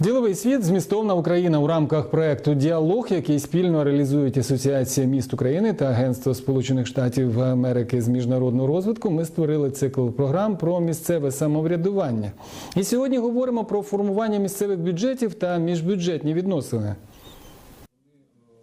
Діловий світ змістовна Україна у рамках проекту Діалог, який спільно реалізують Асоціація міст України та Агентство Сполучених Штатів Америки з міжнародного розвитку. Ми створили цикл програм про місцеве самоврядування. І сьогодні говоримо про формування місцевих бюджетів та міжбюджетні відносини.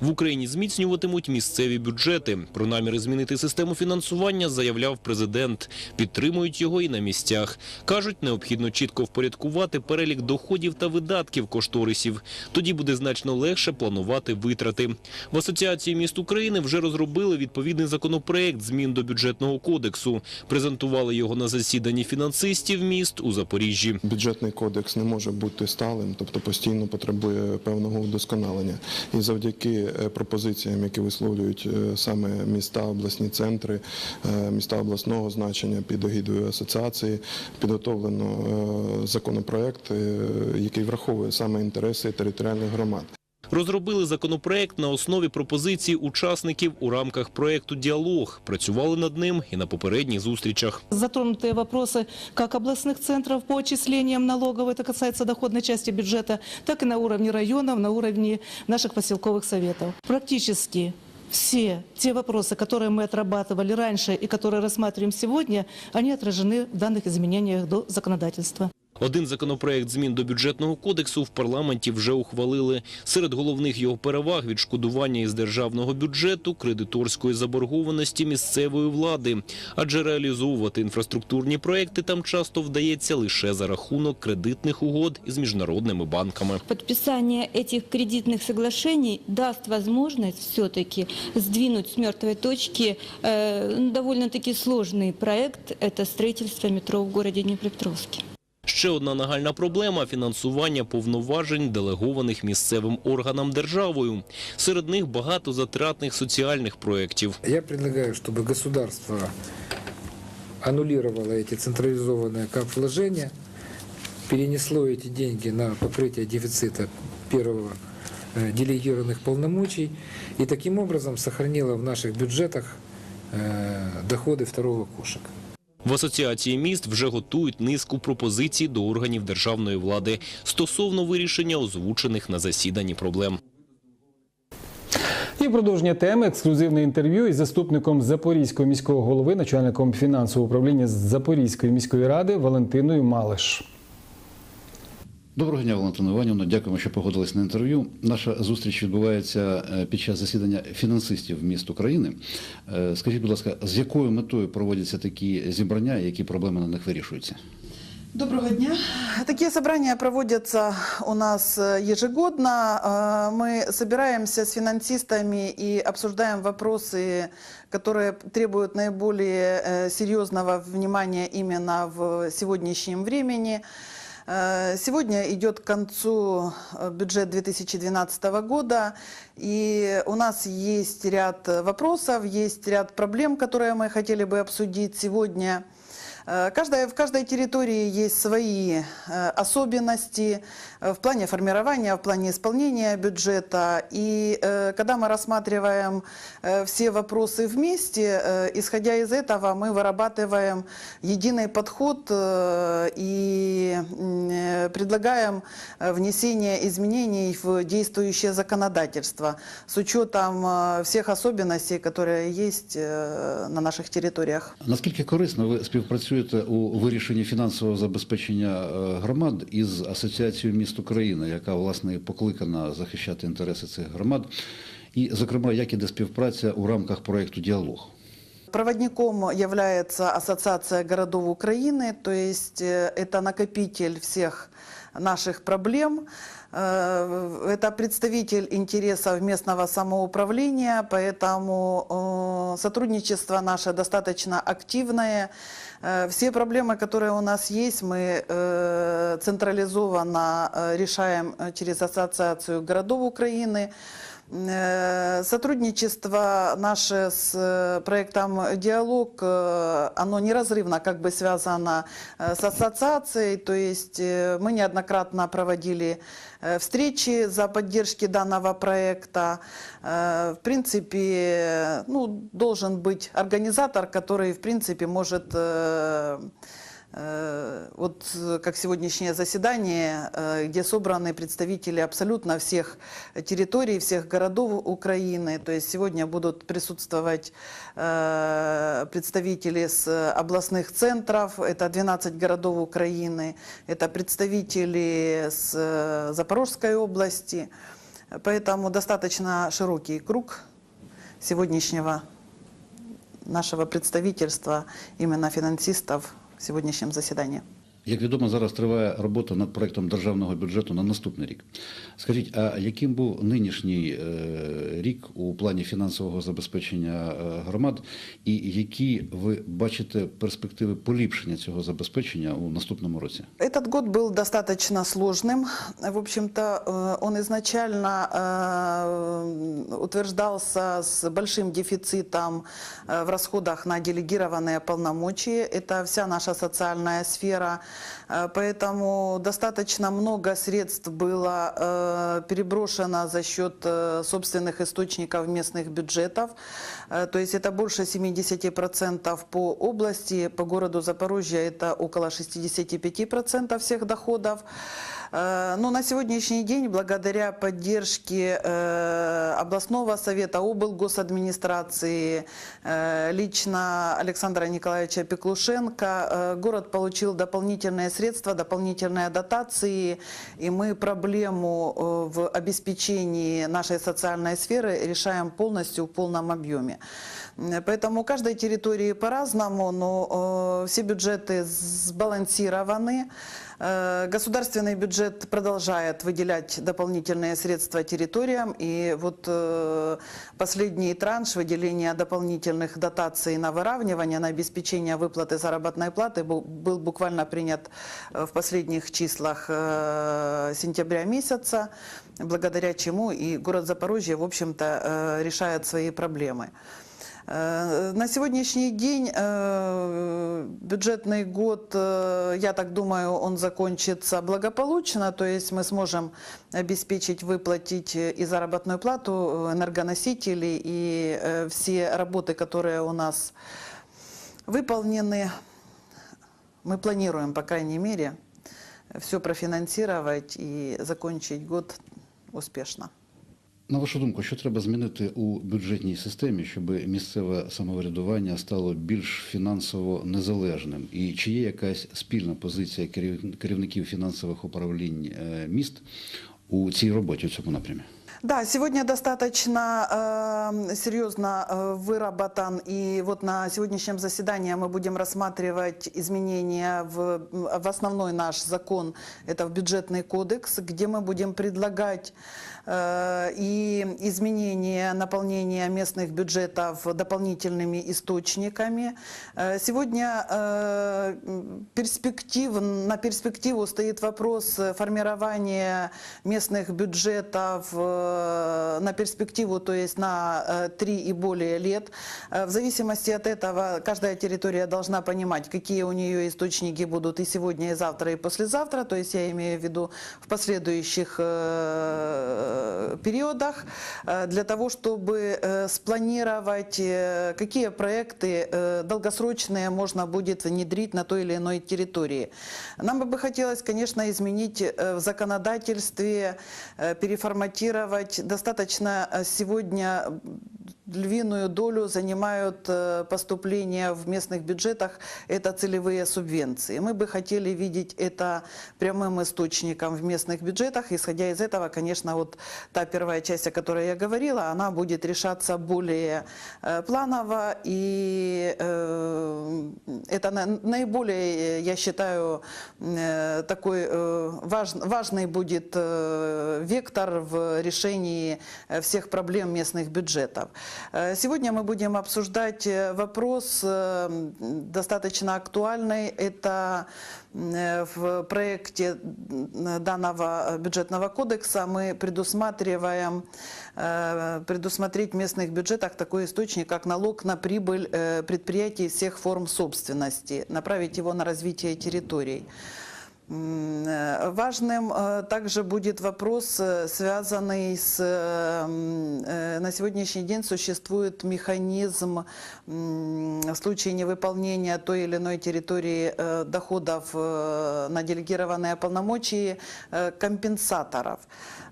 В Україні зміцнюватимуть місцеві бюджети. Про наміри змінити систему фінансування заявляв президент. Підтримують його і на місцях. Кажуть, необхідно чітко впорядкувати перелік доходів та видатків кошторисів. Тоді буде значно легше планувати витрати. В Асоціації міст України вже розробили відповідний законопроект змін до бюджетного кодексу. Презентували його на засіданні фінансистів міст у Запоріжжі. Бюджетний кодекс не може бути сталим, тобто постійно потребує певного удосконалення. І завдяки пропозиціям, які висловлюють е, саме міста, обласні центри, е, міста обласного значення під огідою асоціації, підготовлено е, законопроект, е, який враховує саме інтереси територіальних громад. Розробили законопроект на основі пропозицій учасників у рамках проекту «Діалог». Працювали над ним і на попередніх зустрічах. Затронутые вопросы как областных центров по отчислениям налогов, это касается доходной части бюджета, так и на уровне районов, на уровне наших поселковых советов. Практически все те вопросы, которые мы отрабатывали раньше и которые рассматриваем сегодня, они отражены в данных изменениях до законодательства. Один законопроект змін до бюджетного кодексу в парламенті вже ухвалили. Серед головних його переваг – відшкодування із державного бюджету кредиторської заборгованості місцевої влади. Адже реалізовувати інфраструктурні проекти там часто вдається лише за рахунок кредитних угод із міжнародними банками. Подписание этих кредитных соглашений даст возможность все-таки сдвинуть с мертвой точки э, ну, довольно-таки сложный проект. Это строительство метро в городе Днепропетровске. Ще одна нагальна проблема – фінансування повноважень, делегованих місцевим органам державою. Серед них багато затратних соціальних проєктів. Я предлагаю, чтобы государство аннулировало эти централизованные капвложения, перенесло эти деньги на покрытие дефицита первого э, делегированных полномочий и таким образом сохранило в наших бюджетах э, доходы второго кошика. В Асоціації міст вже готують низку пропозицій до органів державної влади стосовно вирішення озвучених на засіданні проблем. І продовження теми ексклюзивне інтерв'ю із заступником Запорізького міського голови, начальником фінансового управління Запорізької міської ради Валентиною Малиш. Доброго дня, Валентина Іванівна. Дякуємо, що погодились на інтерв'ю. Наша зустріч відбувається е, під час засідання фінансистів міст України. Е, Скажіть, будь ласка, з якою метою проводяться такі зібрання, і які проблеми на них вирішуються? Доброго дня. Такие собрания проводятся у нас э, ежегодно. Э, Мы собираемся с финансистами и обсуждаем вопросы, которые требуют наиболее э, серьезного внимания именно в сегодняшнем времени. Э, Сегодня идет к концу э, бюджет 2012 года, и у нас есть ряд вопросов, есть ряд проблем, которые мы хотели бы обсудить сегодня. Э, Каждая, в каждой территории есть свои э, особенности э, в плане формирования, в плане исполнения бюджета. И э, когда мы рассматриваем э, все вопросы вместе, э, исходя из этого, мы вырабатываем единый подход э, и м, э, предлагаем э, внесение изменений в действующее законодательство с учетом э, всех особенностей, которые есть э, на наших территориях. Наскільки корисно ви співпрацюєте у вирішенні фінансового забезпечення е, громад із Асоціацією міст України, яка власне і покликана захищати інтереси цих громад? І, зокрема, як іде співпраця у рамках проєкту Діалог? Проводником является Ассоциация городов Украины, то есть э, это накопитель всех наших проблем. Э, Это представитель интересов местного самоуправления, поэтому э, сотрудничество наше достаточно активное. Э, Все проблемы, которые у нас есть, мы централизованно решаем через Ассоциацию городов Украины. Э, Сотрудничество наше с э, проектом «Диалог», э, оно неразрывно как бы связано с ассоциацией, то есть мы неоднократно проводили встречи за поддержки данного проекта. В принципе, ну, должен быть организатор, который, в принципе, может Вот э, как сегодняшнее заседание, э, где собраны представители абсолютно всех территорий, всех городов Украины. То есть сегодня будут присутствовать э, представители с областных центров, это 12 городов Украины, это представители с э, Запорожской области. Поэтому достаточно широкий круг сегодняшнего нашего представительства, именно финансистов сегодняшнем заседании. Як відомо, зараз триває робота над проектом державного бюджету на наступний рік. Скажіть, а яким був нинішній е, рік у плані фінансового забезпечення е, громад, і які ви бачите перспективи поліпшення цього забезпечення у наступному році? Этот год был достаточно сложным. В общем-то, э, он изначально э, утверждался с большим дефицитом э, в расходах на делегированные полномочия. Это вся наша социальная сфера. Э, Поэтому достаточно много средств было э, переброшено за счет э, собственных источников местных бюджетов. То есть это больше 70% по области, по городу Запорожье это около 65% всех доходов. Э, Но на сегодняшний день, благодаря поддержке э, областного совета, облгосадминистрации, э, лично Александра Николаевича Пеклушенко, город получил дополнительные средства, дополнительные дотации, и мы проблему в обеспечении нашей социальной сферы решаем полностью в полном объеме. Поэтому у каждой территории по-разному, но э, все бюджеты сбалансированы. Э, Государственный бюджет продолжает выделять дополнительные средства территориям. И вот э, последний транш выделения дополнительных дотаций на выравнивание, на обеспечение выплаты заработной платы был, буквально принят в последних числах сентября месяца, благодаря чему и город Запорожье, в общем-то, решает свои проблемы. Э, На сегодняшний день э, бюджетный год, э, я так думаю, он закончится благополучно, то есть мы сможем обеспечить, выплатить и заработную плату, э, энергоносители и все работы, которые у нас выполнены. Мы планируем, по крайней мере, все профинансировать и закончить год успешно. На вашу думку, що треба змінити у бюджетній системі, щоб місцеве самоврядування стало більш фінансово незалежним? І чи є якась спільна позиція керів- керівників фінансових управлінь е, міст у цій роботі у цьому напрямі? Да, сегодня достаточно э, серьезно э, выработан, и вот на сегодняшнем заседании мы будем рассматривать изменения в, в основной наш закон, это в бюджетный кодекс, где мы будем предлагать э, и изменения наполнения местных бюджетов дополнительными источниками. Э, Сегодня э, перспектив, на перспективу стоит вопрос формирования местных бюджетов э, на перспективу, то есть на э, три и более лет. Э, В зависимости от этого каждая территория должна понимать, какие у нее источники будут и сегодня, и завтра, и послезавтра. То есть я имею в виду в последующих э, периодах э, для того, чтобы э, спланировать, э, какие проекты э, долгосрочные можно будет внедрить на той или иной территории. Нам бы хотелось, конечно, изменить э, в законодательстве, э, переформатировать. Достаточно э, сегодня львиную долю занимают э, поступления в местных бюджетах, это целевые субвенции. Мы бы хотели видеть это прямым источником в местных бюджетах. Исходя из этого, конечно, вот та первая часть, о которой я говорила, она будет решаться более э, планово. И э, это на- наиболее, я считаю, такой важ- важный будет вектор в решении всех проблем местных бюджетов. Э, Сегодня мы будем обсуждать э, вопрос э, достаточно актуальный. Это в проекте данного бюджетного кодекса мы предусматриваем предусмотреть в местных бюджетах такой источник, как налог на прибыль предприятий всех форм собственности, направить его на развитие территорий. Э, Важным э, также будет вопрос, э, связанный с... На сегодняшний день существует механизм в случае невыполнения той или иной территории доходов на делегированные полномочия компенсаторов.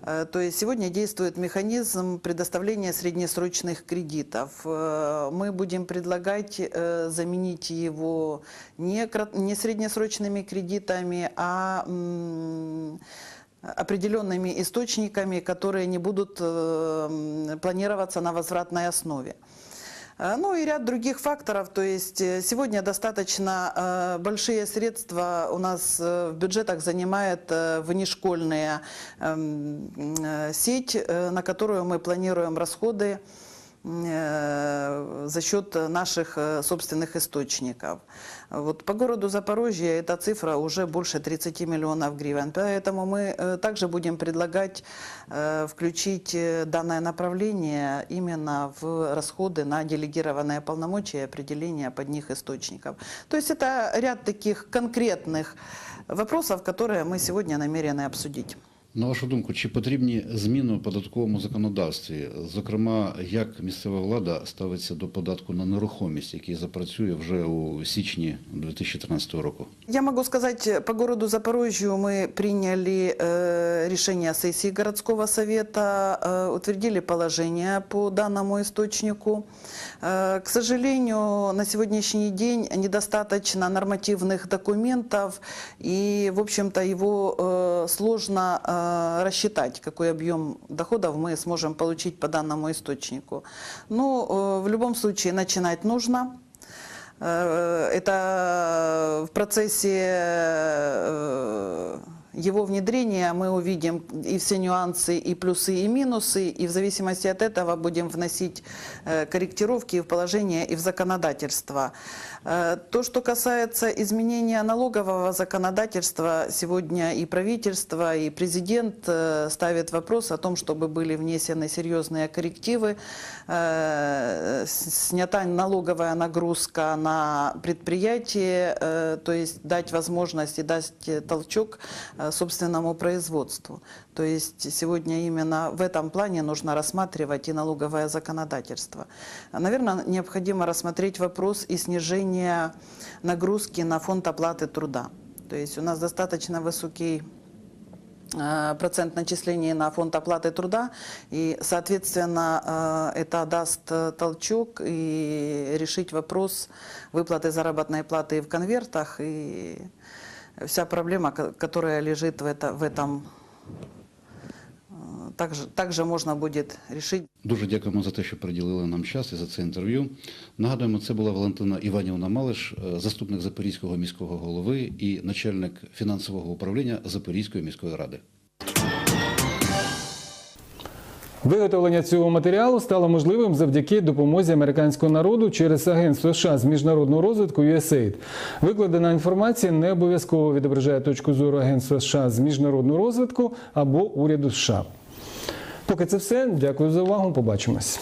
То есть сегодня действует механизм предоставления среднесрочных кредитов. Мы будем предлагать заменить его не среднесрочными кредитами, а м, определенными источниками, которые не будут э, планироваться на возвратной основе. Э, Ну и ряд других факторов. То есть э, сегодня достаточно большие средства у нас в бюджетах занимает внешкольная эм, сеть, на которую мы планируем расходы за счет наших э, собственных источников. Вот по городу Запорожье эта цифра уже больше 30 миллионов гривен. Поэтому мы э, также будем предлагать э, включить э, данное направление именно в расходы на делегированные полномочия и определение под них источников. То есть это ряд таких конкретных вопросов, которые мы сегодня намерены обсудить. На вашу думку, чи потрібні зміни у податковому законодавстві? Зокрема, як місцева влада ставиться до податку на нерухомість, який запрацює вже у січні 2013 року? Я могу сказать, э, по городу Запорожью мы приняли э, решение сессии городского совета, э, утвердили положение по данному источнику. Э, к сожалению, на сегодняшний день недостаточно нормативных документов, и, в общем-то, его э, сложно э, рассчитать, какой объем доходов мы сможем получить по данному источнику. Но э, в любом случае начинать нужно. Э, Это в процессе э, его внедрения мы увидим и все нюансы, и плюсы, и минусы, и в зависимости от этого будем вносить э, корректировки в положение и в законодательство. Э, То, что касается изменения налогового законодательства, сегодня и правительство, и президент э, ставят вопрос о том, чтобы были внесены серьезные коррективы, снята налоговая нагрузка на предприятие, то есть дать возможность и дать толчок собственному производству. То есть сегодня именно в этом плане нужно рассматривать и налоговое законодательство. Наверное, необходимо рассмотреть вопрос и снижения нагрузки на фонд оплаты труда. То есть у нас достаточно высокий э, процент начислений на фонд оплаты труда, и, соответственно, э, это даст э, толчок и решить вопрос выплаты заработной платы в конвертах и вся проблема, ко- которая лежит в, это, в этом, э, также, также можно будет решить. Дуже дякуємо за те, що приділили нам час і за це інтерв'ю. Нагадуємо, це була Валентина Іванівна Малиш, е, заступник Запорізького міського голови і начальник фінансового управління Запорізької міської ради. Виготовлення цього матеріалу стало можливим завдяки допомозі американського народу через Агентство США з міжнародного розвитку USAID. Викладена інформація не обов'язково відображає точку зору Агентства США з міжнародного розвитку або уряду США. Поки це все. Дякую за увагу. Побачимось.